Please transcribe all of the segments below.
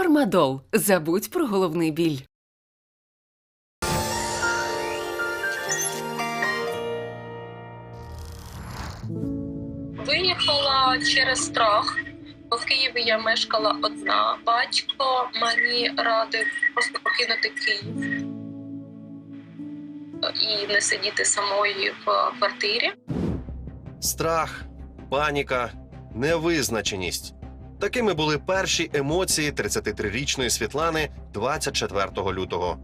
Фармадол. Забудь про головний біль. Виїхала через страх. Бо в Києві я мешкала одна. Батько мені радив просто покинути Київ і не сидіти самої в квартирі. Страх, паніка, невизначеність. Такими були перші емоції 33-річної Світлани 24 лютого.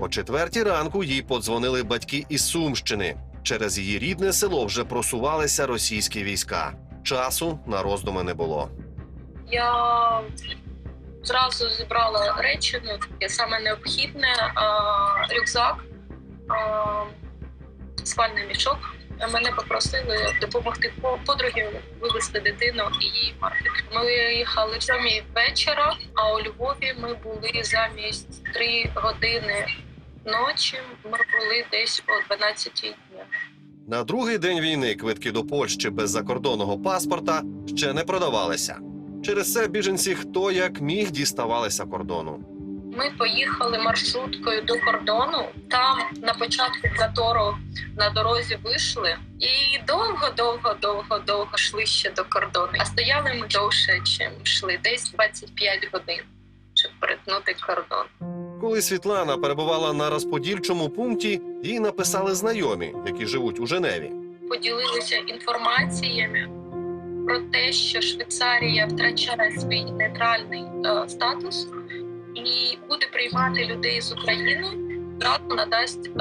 О четвертій ранку їй подзвонили батьки із Сумщини. Через її рідне село вже просувалися російські війська. Часу на роздуми не було. Я зразу зібрала речі, ну саме необхідне, а, рюкзак, а, спальний мішок. Мене попросили допомогти подругі вивезти дитину і її маркет. Ми їхали сьомій вечора, а у Львові ми були замість три години ночі. Ми були десь о 12 дня. На другий день війни квитки до Польщі без закордонного паспорта ще не продавалися. Через це біженці хто як міг діставалися кордону. Ми поїхали маршруткою до кордону. Там на початку затору на дорозі вийшли і довго, довго, довго, довго йшли ще до кордону. А стояли ми довше, чим йшли, десь 25 годин, щоб перетнути кордон. Коли Світлана перебувала на розподільчому пункті, їй написали знайомі, які живуть у Женеві. Поділилися інформаціями про те, що Швейцарія втрачає свій нейтральний е, статус і буде приймати людей з України. Одразу надасть е,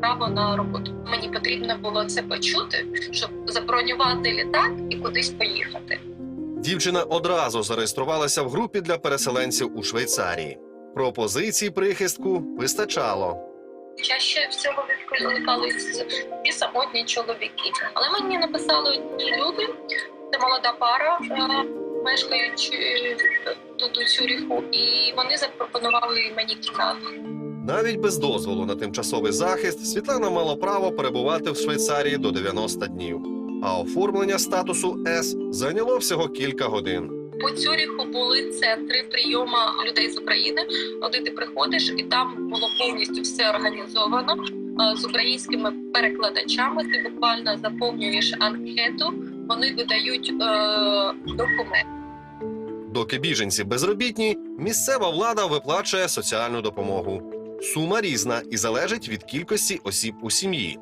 право на роботу. Мені потрібно було це почути, щоб забронювати літак і кудись поїхати. Дівчина одразу зареєструвалася в групі для переселенців у Швейцарії. Пропозицій прихистку вистачало. Чаще всього відкликались і самотні чоловіки. Але мені написали одні люди, це молода пара, е, мешкаючи тут у Цюріху, і вони запропонували мені кімнату. Навіть без дозволу на тимчасовий захист Світлана мала право перебувати в Швейцарії до 90 днів. А оформлення статусу С зайняло всього кілька годин. По Цюріху були це три прийоми людей з України. Куди ти приходиш, і там було повністю все організовано е, з українськими перекладачами. Ти буквально заповнюєш анкету, вони видають е, документ. Доки біженці безробітні, місцева влада виплачує соціальну допомогу. Сума різна і залежить від кількості осіб у сім'ї.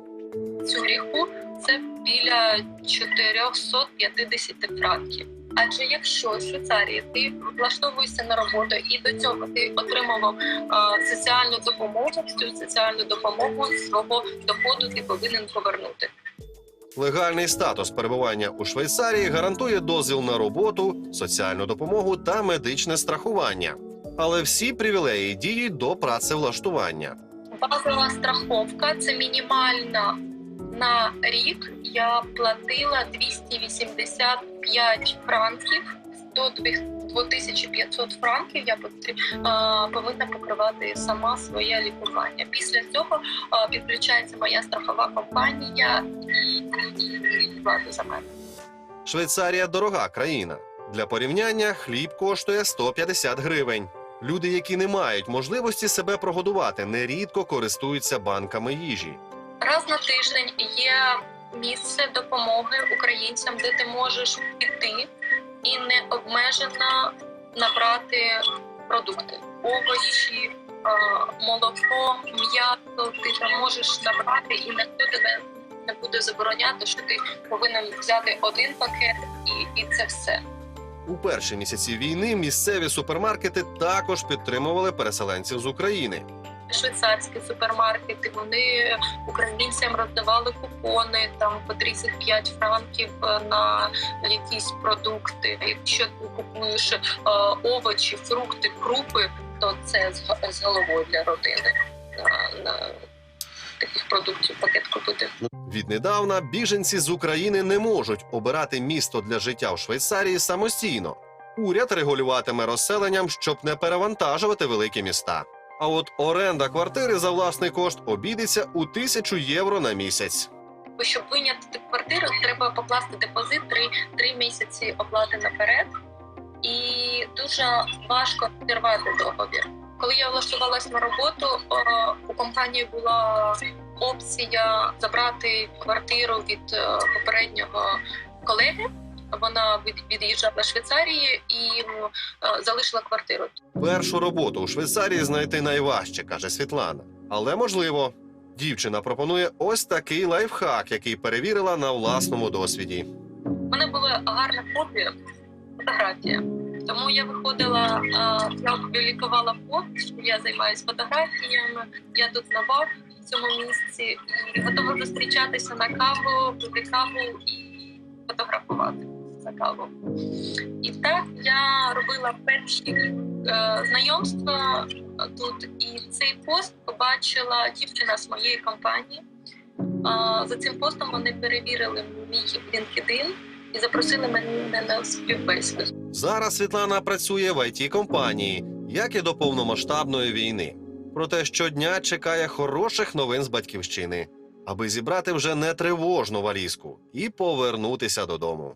Цюріху це біля 450 франків. Адже якщо в Швейцарії ти влаштовуєшся на роботу і до цього ти отримував е, соціальну допомогу, цю соціальну допомогу свого доходу ти повинен повернути. Легальний статус перебування у Швейцарії гарантує дозвіл на роботу, соціальну допомогу та медичне страхування. Але всі привілеї діють до працевлаштування. Базова страховка це мінімальна на рік. Я платила 285 франків до 2500 франків. Я повинна покривати сама своє лікування. Після цього підключається моя страхова компанія і, платить за мене. Швейцарія дорога країна. Для порівняння хліб коштує 150 гривень. Люди, які не мають можливості себе прогодувати, нерідко користуються банками їжі. Раз на тиждень є місце допомоги українцям, де ти можеш піти і необмежено набрати продукти, овочі, молоко, м'ясо. Ти там можеш набрати, і ніхто тебе не буде забороняти, що ти повинен взяти один пакет, і, і це все. У перші місяці війни місцеві супермаркети також підтримували переселенців з України. Швейцарські супермаркети. Вони українцям роздавали купони там по 35 франків е, на якісь продукти. Якщо ти купуєш е, овочі, фрукти, крупи, то це з, головою для родини. На, на таких продуктів пакетку буде. Віднедавна біженці з України не можуть обирати місто для життя в Швейцарії самостійно. Уряд регулюватиме розселенням, щоб не перевантажувати великі міста. А от оренда квартири за власний кошт обійдеться у тисячу євро на місяць. Щоб виняти квартиру, треба покласти депозит 3, 3 місяці оплати наперед. і дуже важко підірвати договір. Коли я влаштувалась на роботу, у компанії була опція забрати квартиру від е, попереднього колеги. Вона від- від'їжджала Швейцарії і е, залишила квартиру. Першу роботу у Швейцарії знайти найважче, каже Світлана. Але можливо. Дівчина пропонує ось такий лайфхак, який перевірила на власному досвіді. У мене було гарне хобі фотографія. Тому я виходила, я опублікувала пост, що я займаюся фотографіями. Я тут нова в цьому місці і готова зустрічатися на каву, пити каву і фотографувати за. І так я робила перші е, знайомства тут. І цей пост побачила дівчина з моєї компанії. А, За цим постом вони перевірили мій LinkedIn і запросили мене на співбесіду. Зараз Світлана працює в it компанії, як і до повномасштабної війни. Проте щодня чекає хороших новин з батьківщини, аби зібрати вже не тривожну валізку і повернутися додому.